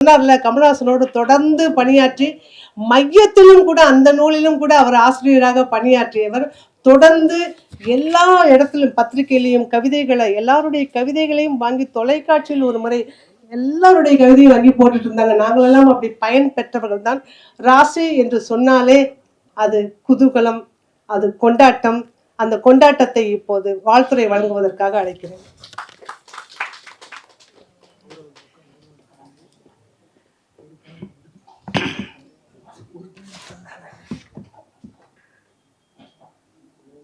சொன்னார்ல கமலஹாசனோடு தொடர்ந்து பணியாற்றி மையத்திலும் கூட அந்த நூலிலும் கூட அவர் ஆசிரியராக பணியாற்றியவர். தொடர்ந்து எல்லா இடத்திலும் பத்திரிகையிலையும் கவிதைகளை எல்லாருடைய கவிதைகளையும் வாங்கி தொலைக்காட்சியில் ஒரு முறை எல்லாருடைய கவிதையும் வாங்கி போட்டுட்டு இருந்தாங்க. நாங்களெல்லாம் அப்படி பயன் பெற்றவர்கள் தான் ராசி என்று சொன்னாலே அது குதூகலம் அது கொண்டாட்டம். அந்த கொண்டாட்டத்தை இப்போது வாழ்த்துறை வழங்குவதற்காக அழைக்கிறேன்.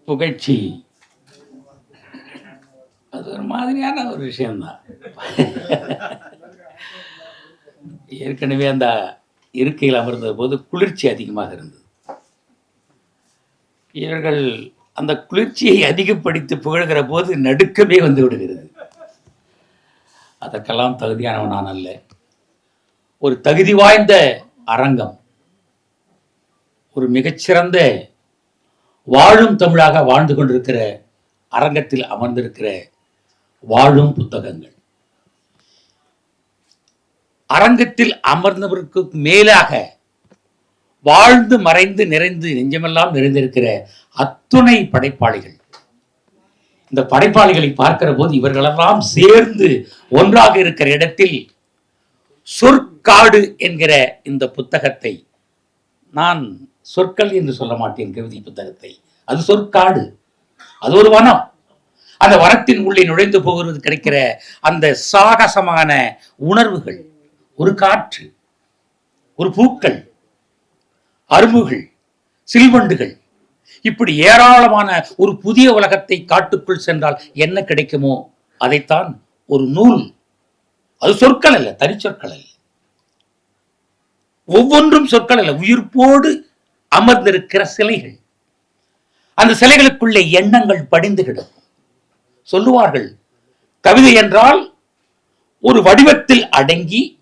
புகழ்ச்சி. அது ஒரு மாதிரியான ஒரு விஷயம்தான். ஏற்கனவே அந்த இருக்கையில் அமர்ந்த போது குளிர்ச்சி அதிகமாக இருந்தது. இவர்கள் அந்த குளிர்ச்சியை அதிகப்படுத்தி புகழ்கிற போது நடுக்கமே வந்து விடுகிறது. அதற்கெல்லாம் தகுதியானவன் நான் அல்ல. ஒரு தகுதி வாய்ந்த அரங்கம். ஒரு மிகச்சிறந்த வாழும் தமிழாக வாழ்ந்து கொண்டிருக்கிற அரங்கத்தில் அமர்ந்திருக்கிற வாழும் புத்தகங்கள். அரங்கத்தில் அமர்ந்தவருக்கு மேலாக வாழ்ந்து மறைந்து நிறைந்து நெஞ்சமெல்லாம் நிறைந்திருக்கிற அத்துணை படைப்பாளிகள். இந்த படைப்பாளிகளை பார்க்கிற போது இவர்களெல்லாம் சேர்ந்து ஒன்றாக இருக்கிற இடத்தில் சொற்காடு என்கிற இந்த புத்தகத்தை நான் சொற்கள் என்று சொல்ல மாட்டேன் கவிதை புத்தகத்தை. அது சொற்காடு. அது ஒரு வனம். அந்த வனத்தின் உள்ளே நுழைந்து போகிறது கிடைக்கிற அந்த சாகசமான உணர்வுகள். ஒரு காற்று ஒரு பூக்கள் அரும்புகள் சில்வண்டுகள். இப்படி ஏராளமான ஒரு புதிய உலகத்தை காட்டுக்குள் சென்றால் என்ன கிடைக்குமோ அதைத்தான் ஒரு நூல். அது சொற்கள் அல்ல தனிச்சொற்கள் அல்ல. ஒவ்வொன்றும் சொற்கள் அல்ல. உயிர்ப்போடு அமர்ந்திருக்கிற சிலைகள். அந்த சிலைகளுக்குள்ளே எண்ணங்கள் படிந்து கிடக்கும். சொல்லுவார்கள் கவிதை என்றால் ஒரு வடிவத்தில் அடங்கி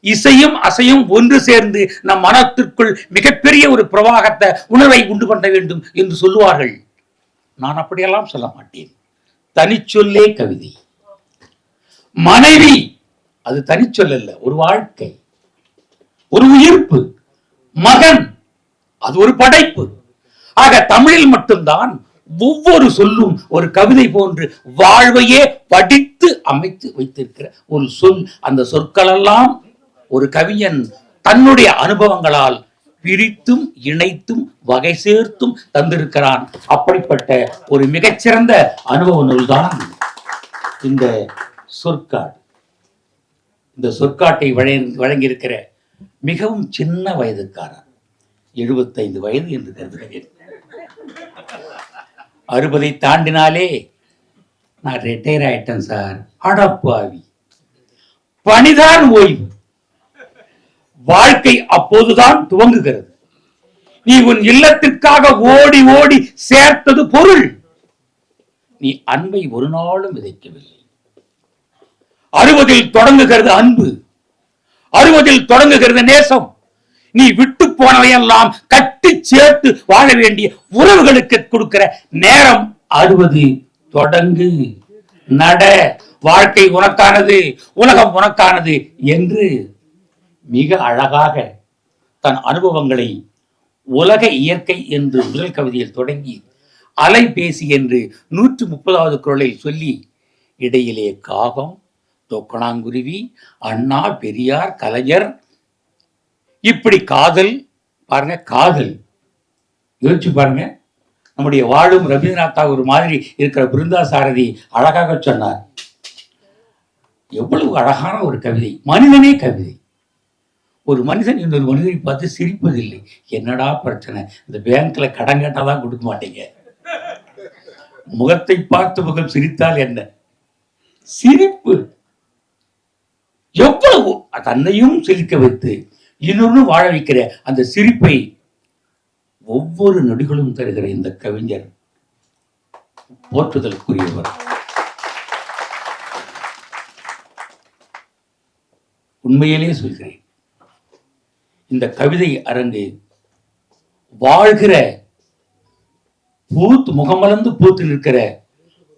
இசையும் அசையும் ஒன்று சேர்ந்து நம் மனத்திற்குள் மிகப்பெரிய ஒரு பிரவாகத்தை உணர்வை உண்டு பண்ண வேண்டும் என்று சொல்லுவார்கள். நான் அப்படியெல்லாம் சொல்ல மாட்டேன். தனிச்சொல்லே கவிதை. மனைவி அது தனிச்சொல் அல்ல ஒரு வாழ்க்கை. ஒரு உயிர்ப்பு. மகன் அது ஒரு படைப்பு. ஆக தமிழில் மட்டும்தான் ஒவ்வொரு சொல்லும் ஒரு கவிதை போன்று வாழ்வையே படித்து அமைத்து வைத்திருக்கிற ஒரு சொல். அந்த சொற்களெல்லாம் ஒரு கவிஞன் தன்னுடைய அனுபவங்களால் பிரித்தும் இணைத்தும் வகை சேர்த்தும் தந்திருக்கிறான். அப்படிப்பட்ட ஒரு மிகச்சிறந்த அனுபவ நூல்தான் இந்த சொற்காடு. இந்த சொற்காட்டை வழங்கி வழங்கியிருக்கிற மிகவும் சின்ன வயதுக்காரர். எழுபத்தைந்து வயது என்று கருதுகிறேன். அறுபதை தாண்டினாலே நான் ரிட்டையர் ஆயிட்டேன் சார். அடப்பாவி. பணிதான் ஓய்வு. வாழ்க்கை அப்போதுதான் துவங்குகிறது. நீ உன் இல்லத்திற்காக ஓடி ஓடி சேர்த்தது பொருள். நீ அன்பை ஒரு நாளும் விதைக்கவில்லை. அறுபதில் தொடங்குகிறது அன்பு. அறுபதில் தொடங்குகிறது நேசம். நீ விட்டு போனவையெல்லாம் கட்டி சேர்த்து வாழ வேண்டிய உறவுகளுக்கு கொடுக்கிற நேரம் அறுபது. தொடங்கு. நட. வாழ்க்கை உனக்கானது உலகம் உனக்கானது என்று மிக அழகாக தன் அனுபவங்களை உலக இயற்கை என்று முதல் கவிதையில் தொடங்கி அலைபேசி என்று நூற்றி முப்பதாவது குரலில் சொல்லி இடையிலே காகம் தொக்கணாங்குருவி அண்ணா பெரியார் கலைஞர் இப்படி காதல் பாருங்க காதல். யோசிச்சு பாருங்க. நம்முடைய வாழும் ரவீந்திரநாத் தாகூர் மாதிரி இருக்கிற பிருந்தா சாரதி அழகாக சொன்னார். எவ்வளவு அழகான ஒரு கவிதை. மனிதனே கவிதை. ஒரு மனிதன் இன்னொரு மனிதனை பார்த்து சிரிப்பதில்லை. என்னடா பிரச்சனை? இந்த பேங்க்ல கடன் கேட்டால் தான் கொடுக்க மாட்டீங்க. முகத்தை பார்த்து முகம் சிரித்தால் என்ன? சிரிப்பு. எவ்வளவு தன்னையும் சிரிக்க வைத்து இன்னொன்னு வாழ வைக்கிற அந்த சிரிப்பை ஒவ்வொரு நொடிகளும் தருகிற இந்த கவிஞர் போற்றுதலுக்குரியவர். உண்மையிலே சொல்கிறேன் இந்த கவிதை அரங்கு வாழ்கிற பூத்து முகமலர்ந்து பூத்து நிற்கிற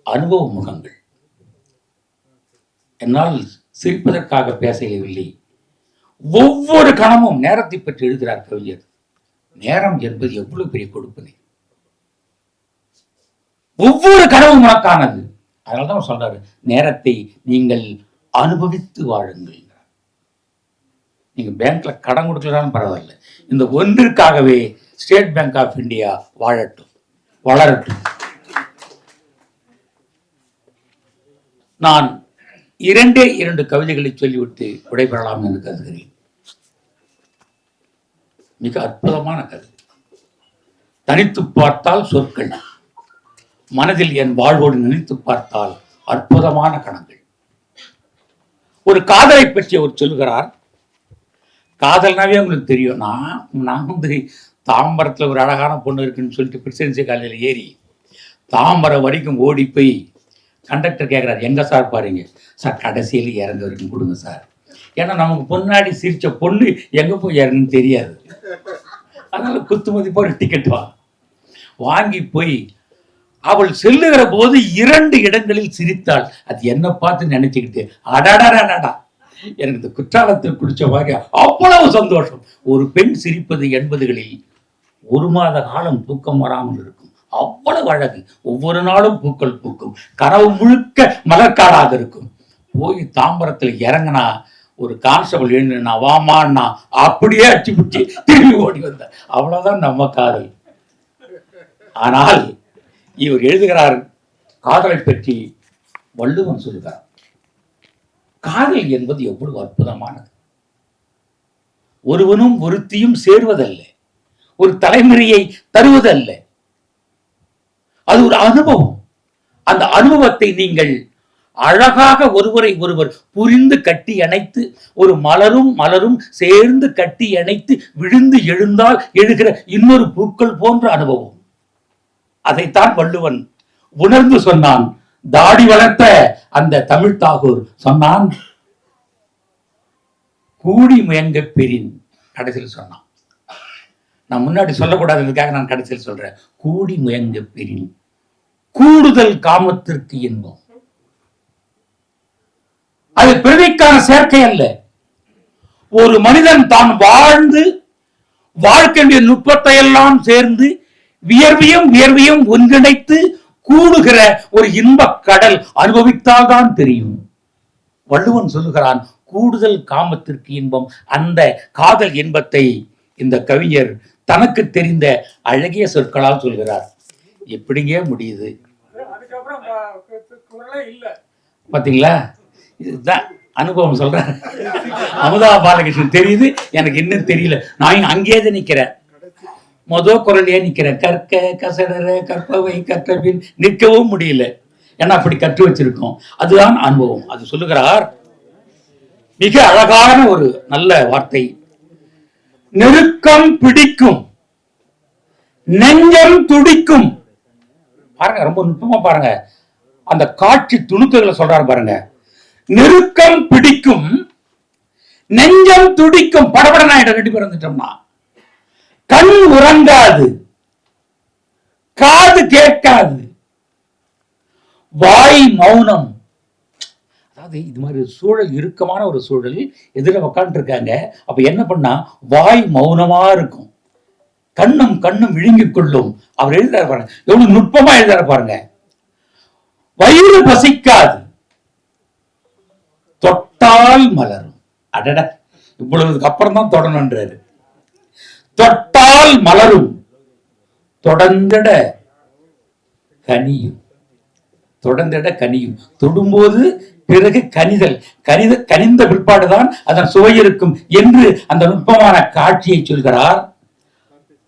அனுபவ முகங்கள். என்னால் சிரிப்பதற்காக பேசவில்லை. ஒவ்வொரு கணமும் நேரத்தை பற்றி எழுதுகிறார் கவிஞர். நேரம் என்பது எவ்வளவு பெரிய கொடுப்பனை ஒவ்வொரு கனவும் உனக்கானது. அதனால தான் சொல்றாரு நேரத்தை நீங்கள் அனுபவித்து வாழுங்கள். நீங்க பேங்க்ல கடன் கொடுக்கலனாலும் பரவாயில்ல. இந்த ஒன்றிற்காகவே ஸ்டேட் பேங்க் ஆஃப் இந்தியா வாழட்டும் வளரட்டும். நான் இரண்டே இரண்டு கவிதைகளை சொல்லிவிட்டு விடைபெறலாம் என்று கருதுகிறேன். மிக அற்புதமான கதை. தனித்து பார்த்தால் சொற்கள். மனதில் என் வாழ்வோடு நினைத்து பார்த்தால் அற்புதமான கணங்கள். ஒரு காதலை பற்றி அவர் சொல்கிறார் காதல்னாவே உங்களுக்கு தெரியும். நான் நான் வந்து தாம்பரத்தில் ஒரு அழகான பொண்ணு இருக்குன்னு சொல்லிட்டு பிரசிடென்சி காலையில் ஏறி தாம்பரம் வரைக்கும் ஓடி போய் கண்டக்டர் கேட்குறாரு எங்கே சார் பாருங்க. சார் கடைசியில் இறங்க வரைக்கும் கொடுங்க சார். ஏன்னா நமக்கு பொன்னாடி சிரித்த பொண்ணு எங்கே போய் இறங்குன்னு தெரியாது. அதனால் குத்து மதிப்போட டிக்கெட் வா. வாங்கி போய் அவள் செல்லுகிற போது இரண்டு இடங்களில் சிரித்தாள். அது என்ன பார்த்து நினைச்சுக்கிட்டு அடடடடா எனக்கு இந்த குற்றாலத்தில் குடிச்ச வாங்க அவ்வளவு சந்தோஷம். ஒரு பெண் சிரிப்பது எண்பதுகளில் ஒரு மாத காலம் தூக்கம் வராமல் இருக்கும். அவ்வளவு அழகு. ஒவ்வொரு நாளும் பூக்கள் பூக்கும். கனவு முழுக்க மலர்காடாக இருக்கும். போய் தாம்பரத்தில் இறங்கினா ஒரு கான்ஸ்டபிள் எழுந்துனா வாமான்னா அப்படியே அடிச்சு பிடிச்சி திரும்பி ஓடி வந்தார் அவ்வளோதான் நம்ம காதல் ஆனால் இவர் எழுதுகிறார் காதலை பற்றி வள்ளுவன் சொல்கிறார். காதல் என்பது எவ்வளவு அற்புதமானது. ஒருவனும் ஒருத்தியும் சேர்வதல்ல. ஒரு தலைமுறையை தருவதல்ல. அது ஒரு அனுபவம். அந்த அனுபவத்தை நீங்கள் அழகாக ஒருவரை ஒருவர் புரிந்து கட்டி அணைத்து ஒரு மலரும் மலரும் சேர்ந்து கட்டி அணைத்து விழுந்து எழுந்தால் எழுகிற இன்னொரு பூக்கள் போன்ற அனுபவம். அதைத்தான் வள்ளுவன் உணர்ந்து சொன்னான். தாடி வளர்த்த அந்த தமிழ் தாகூர் சொன்னான். கூடி முயங்க பிரின் கடைசியில் சொன்னான். நான் முன்னாடி சொல்லக்கூடாதுக்காக நான் கடைசியில் சொல்றேன். கூடி முயங்க பிரின் கூடுதல் காமத்திற்கு இன்பம். அது பிறவிக்கான சேர்க்கை அல்ல. ஒரு மனிதன் தான் வாழ்ந்து வாழ்க்கையுடைய நுட்பத்தை எல்லாம் சேர்ந்து வியர்வையும் வியர்வையும் ஒன்றிணைத்து கூடுகிற ஒரு இன்பக் கடல் அனுபவித்தால்தான் தெரியும். வள்ளுவன் சொல்லுகிறான் கூடுதல் காமத்திற்கு இன்பம். அந்த காதல் இன்பத்தை இந்த கவிஞர் தனக்கு தெரிந்த அழகிய சொற்களால் சொல்கிறார். எப்படிங்க முடியுது? பாத்தீங்களா? இதுதான் அனுபவம் சொல்றேன். அமுதா பாலகிருஷ்ணன் தெரியுது எனக்கு இன்னும் தெரியல. நான் அங்கேயே தான் நிக்கிறேன். மொத குரலையே நிக்கிறேன். கற்க கசடர கற்பவை கற்றபின் நிற்கவும் முடியல. ஏன்னா அப்படி கற்று வச்சிருக்கோம். அதுதான் அனுபவம். அது சொல்லுகிறார். மிக அழகான ஒரு நல்ல வார்த்தை. நெருக்கம் பிடிக்கும். நெஞ்சம் துடிக்கும். பாருங்க ரொம்ப நுட்பமா பாருங்க. அந்த காட்சி துணுக்குகளை சொல்றாரு பாருங்க. நெருக்கம் பிடிக்கும் நெஞ்சம் துடிக்கும். படபடனா ரெண்டு பிறந்துட்டோம்னா கண் உறங்காது காது கேட்காது. வாய் மௌனம். அதாவது இது மாதிரி ஒரு சூழல் இறுக்கமான ஒரு சூழல் எதிர உக்காந்துருக்காங்க அப்ப என்ன பண்ணா? வாய் மௌனமா இருக்கும். கண்ணும் கண்ணும் விழுங்கிக் கொள்ளும். அவர் எழுதுறாரு பாருங்க. எவ்வளவு நுட்பமா எழுதுறாரு பாருங்க. வயிறு பசிக்காது. தொட்டால் மலரும். அடட இவ்வளவுக்கு அப்புறம் தான் தொடணுன்றாரு தொட்டால் மலரும். தொடர்ந்திட கனியும். தொடர்ந்திட கனியும். தொடும்போது பிறகு கனிதல். கனித கனிந்த பிற்பாடுதான் அதன் சுவை இருக்கும் என்று அந்த நுட்பமான காட்சியை சொல்கிறார்.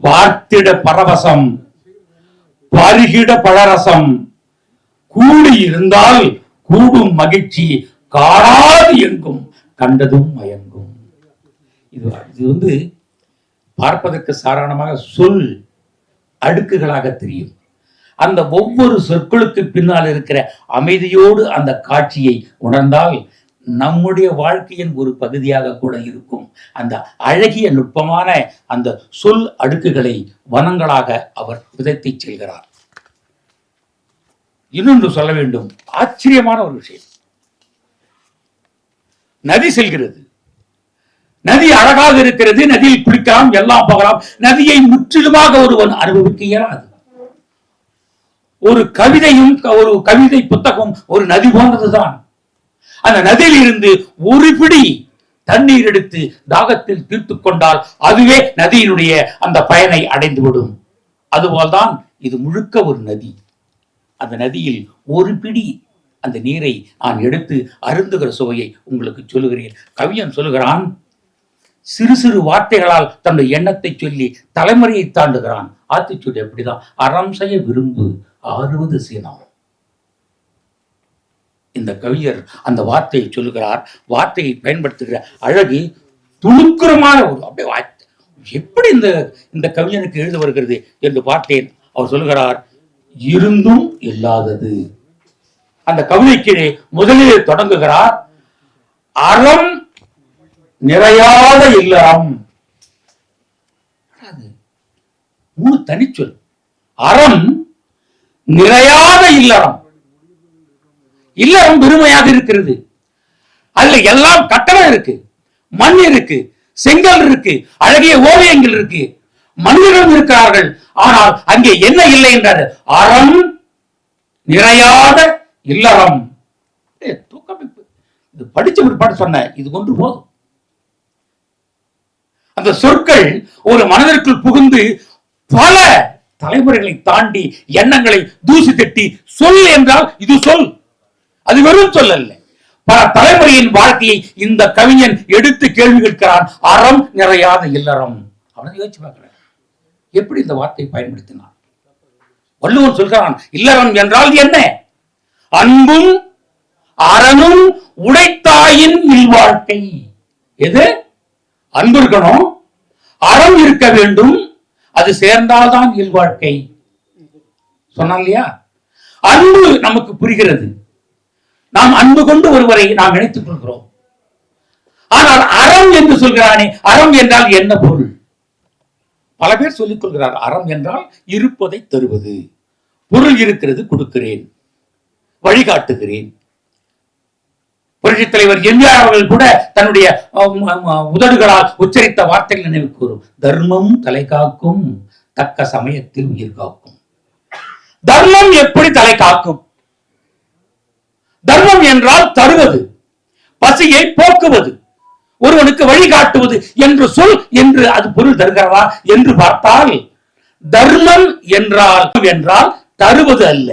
பார்த்திட பரவசம் பருகிட பழரசம். கூடி இருந்தால் கூடும் மகிழ்ச்சி காணாது எங்கும் கண்டதும் மயங்கும். இது இது வந்து பார்ப்பதற்கு சாதாரணமாக சொல் அடுக்குகளாக தெரியும். அந்த ஒவ்வொரு சொற்களுக்கு பின்னால் இருக்கிற அமைதியோடு அந்த காட்சியை உணர்ந்தால் நம்முடைய வாழ்க்கையின் ஒரு பகுதியாக கூட இருக்கும். அந்த அழகிய நுட்பமான அந்த சொல் அடுக்குகளை வனங்களாக அவர் விதைத்து செல்கிறார். இன்னொன்று சொல்ல வேண்டும். ஆச்சரியமான ஒரு விஷயம். நதி செல்கிறது. நதி அழகாக இருக்கிறது நதியில் குளிக்கலாம் எல்லாம் போகலாம். நதியை முற்றிலுமாக ஒருவன் அனுபவிக்க இயலாது. ஒரு கவிதையும் ஒரு கவிதை புத்தகம் ஒரு நதி போன்றதுதான். அந்த நதியில் இருந்து ஒரு பிடி தண்ணீர் எடுத்து தாகத்தில் தீர்த்து கொண்டால் அதுவே நதியினுடைய அந்த பயனை அடைந்துவிடும். அதுபோல்தான் இது முழுக்க ஒரு நதி. அந்த நதியில் ஒரு பிடி அந்த நீரை நான் எடுத்து அருந்துகிற சுவையை உங்களுக்கு சொல்லுகிறேன். கவியன் சொல்லுகிறான் சிறு சிறு வார்த்தைகளால் தன்னுடைய எண்ணத்தை சொல்லி தலைமுறையை தாண்டுகிறான். ஆத்திச்சூடி அப்படிதான். அறம் செய்ய விரும்பு ஆறுவது சீனம். இந்த கவிஞர் அந்த வார்த்தையை சொல்லுகிறார். வார்த்தையை பயன்படுத்துகிற அழகு துணுக்குறமான ஒரு அப்படியே எப்படி இந்த இந்த கவிஞனுக்கு எழுத வருகிறது என்று பார்த்தேன். அவர் சொல்லுகிறார் இருந்தும் இல்லாதது. அந்த கவிதைக்கு முதலில் தொடங்குகிறார் அறம் நிறையாத இல்லறம். மூணு தனிச்சொல். அறம் நிறையாத இல்லறம். இல்லறம் பெருமையாக இருக்கிறது. அதுல எல்லாம் கட்டணம் இருக்கு மண் இருக்கு செங்கல் இருக்கு அழகிய ஓவியங்கள் இருக்கு. மனிதர்களும் இருக்கிறார்கள். ஆனால் அங்கே என்ன இல்லை என்றார்? அறம் நிறையாத இல்லறம். தூக்கமைப்பு. இது படிச்ச பிற்பாடு சொன்ன இது கொண்டு போதும். அந்த சொற்கள் ஒரு மனதிற்குள் புகுந்து பல தலைமுறைகளை தாண்டி எண்ணங்களை தூசி தட்டி சொல் என்றால் இது சொல். அது வெறும் சொல் அல்ல. பல தலைமுறையின் வாழ்க்கையை இந்த கவிஞன் எடுத்து கேள்வி கேட்கிறான் அறம் நிறையாத இல்லறம். அவனை யோசிச்சு பார்க்கிறேன் எப்படி இந்த வார்த்தையை பயன்படுத்தினான்? வள்ளுவன் சொல்கிறான் இல்லறம் என்றால் என்ன? அன்பும் அறனும் உடைத்தாயின் இல்வாழ்க்கை. எது? அன்பு இருக்கணும். அறம் இருக்க வேண்டும். அது சேர்ந்தால்தான் இல்வாழ்க்கை. சொன்னான் இல்லையா? அன்பு நமக்கு புரிகிறது. நாம் அன்பு கொண்டு ஒருவரை நாம் நினைத்துக் கொள்கிறோம். ஆனால் அறம் என்று சொல்கிறானே அறம் என்றால் என்ன பொருள்? பல பேர் சொல்லிக் கொள்கிறார் அறம் என்றால் இருப்பதை தருவது. பொருள் இருக்கிறது கொடுக்கிறேன். வழிகாட்டுகிறேன். புரட்சித் தலைவர் எம்ஜிஆர் அவர்கள் கூட தன்னுடைய உதடுகளால் உச்சரித்த வார்த்தைகள் நினைவு கூறும். தர்மம் தலை காக்கும் தக்க சமயத்தில் உயிர் காக்கும். தர்மம் எப்படி தலை காக்கும்? தர்மம் என்றால் தருவது பசியை போக்குவது ஒருவனுக்கு வழிகாட்டுவது என்று சொல் என்று அது பொருள் தருகிறதா என்று பார்த்தால் தர்மம் என்றால் என்றால் தருவது அல்ல.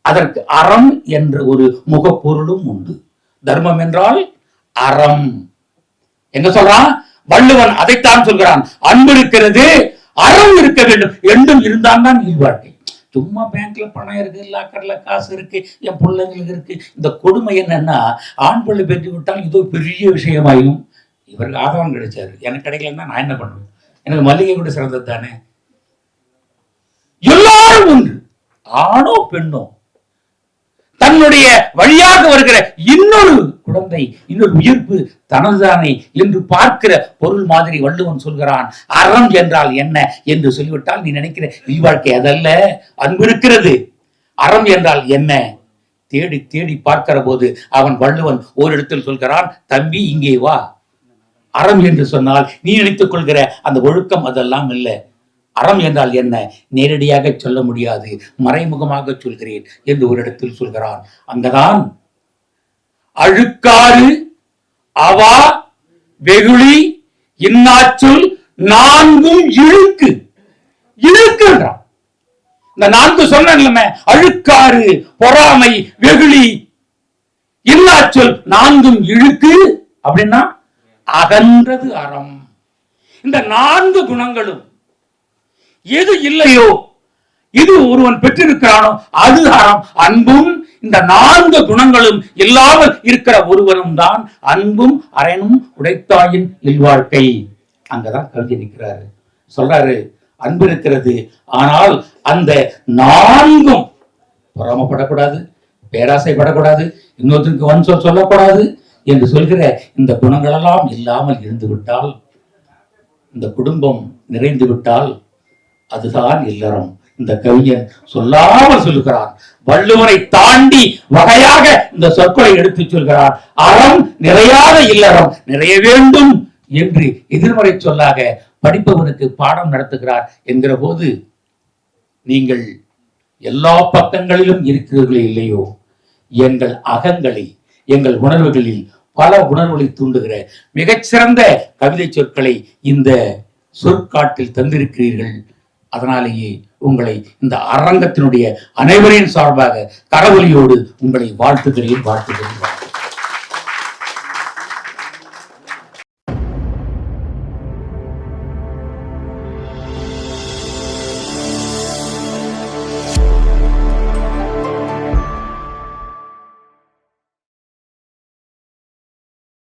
அதற்கு அறம் என்ற ஒரு முகப்பொருளும் உண்டு. தர்மம் என்றால் அறம். எங்க சொல்றான்? வள்ளுவன் அதைத்தான் சொல்கிறான். அன்பு இருக்கிறது அறம் இருக்க வேண்டும். என்றும் இருந்தால் தான் இல்வாழ்க்கை. சும்மா பேங்க்ல பணம் இருக்கு லாக்கர்ல காசு இருக்கு என் பிள்ளைங்களுக்கு இருக்கு. இந்த கொடுமை என்னன்னா ஆண் பிள்ளை பெற்று விட்டால் இதோ பெரிய விஷயமாயும் இவருக்கு ஆதவன் கிடைச்சாரு. எனக்கு கிடைக்கலன்னா நான் என்ன பண்ணுவேன்? எனக்கு மல்லிகை கூட சிறந்தது தானே? எல்லாரும் ஒன்று. ஆணோ பெண்ணோ? தன்னுடைய வழியாக வருகிற இன்னொரு குழந்தை இன்னொரு உயிர்ப்பு தனதுதானே என்று பார்க்கிற பொருள் மாதிரி வள்ளுவன் சொல்கிறான். அறம் என்றால் என்ன என்று சொல்லிவிட்டால் நீ நினைக்கிற இல்வாழ்க்கை அதல்ல அன்பு இருக்கிறது. அறம் என்றால் என்ன? தேடி தேடி பார்க்கிற போது அவன் வள்ளுவன் ஓரிடத்தில் சொல்கிறான் தம்பி இங்கே வா. அறம் என்று சொன்னால் நீ நினைத்துக் கொள்கிற அந்த ஒழுக்கம் அதெல்லாம் இல்லை. அறம் என்றால் என்ன? நேரடியாக சொல்ல முடியாது. மறைமுகமாக சொல்கிறேன் என்று ஒரு இடத்தில் சொல்கிறான். அங்கதான் அழுக்காறு அவா வெகுளி இன்னாச்சொல் நான்கும் இழுக்கு. இழுக்குன்றான் இந்த நான்கு சொன்ன அழுக்காறு பொறாமை வெகுளி இன்னாச்சொல் நான்கும் இழுக்கு அப்படின்னா அகன்றது அறம். இந்த நான்கு குணங்களும் எது இல்லையோ இது ஒருவன் பெற்றிருக்கிறானோ அது அறம் அன்பும் இந்த நான்கு குணங்களும் இல்லாமல் இருக்கிற ஒருவனும் தான் அன்பும் அரணும் உடைத்தாயின் இல்வாழ்க்கை. அங்கதான் கவிதை நிற்கிறாரு. சொல்றாரு அன்பு இருக்கிறது. ஆனால் அந்த நான்கும் பொறாமப்படக்கூடாது பேராசைப்படக்கூடாது இன்னொருத்தருக்கு வன் சொல் சொல்லக்கூடாது என்று சொல்கிற இந்த குணங்களெல்லாம் இல்லாமல் இருந்து விட்டால் இந்த குடும்பம் நிறைந்து விட்டால் அதுதான் இல்லறம். இந்த கவிஞர் சொல்லாமல் சொல்லுகிறார் வள்ளுவரை தாண்டி வகையாக இந்த சொற்களை எடுத்துச் சொல்கிறார் அறம் நிறையாத இல்லறம். நிறைய வேண்டும் என்று எதிர்மறை சொல்லாக படிப்பவனுக்கு பாடம் நடத்துகிறார் என்கிற போது நீங்கள் எல்லா பக்கங்களிலும் இருக்கிறீர்களே இல்லையோ? எங்கள் அகங்களை எங்கள் உணர்வுகளில் பல உணர்வுகளை தூண்டுகிற மிகச்சிறந்த கவிதை சொற்களை இந்த சொற்காட்டில் தந்திருக்கிறீர்கள். அதனாலேயே உங்களை இந்த அரங்கத்தினுடைய அனைவரின் சார்பாக கடவுளியோடு உங்களை வாழ்த்துகிறேன் வாழ்த்துகிறேன்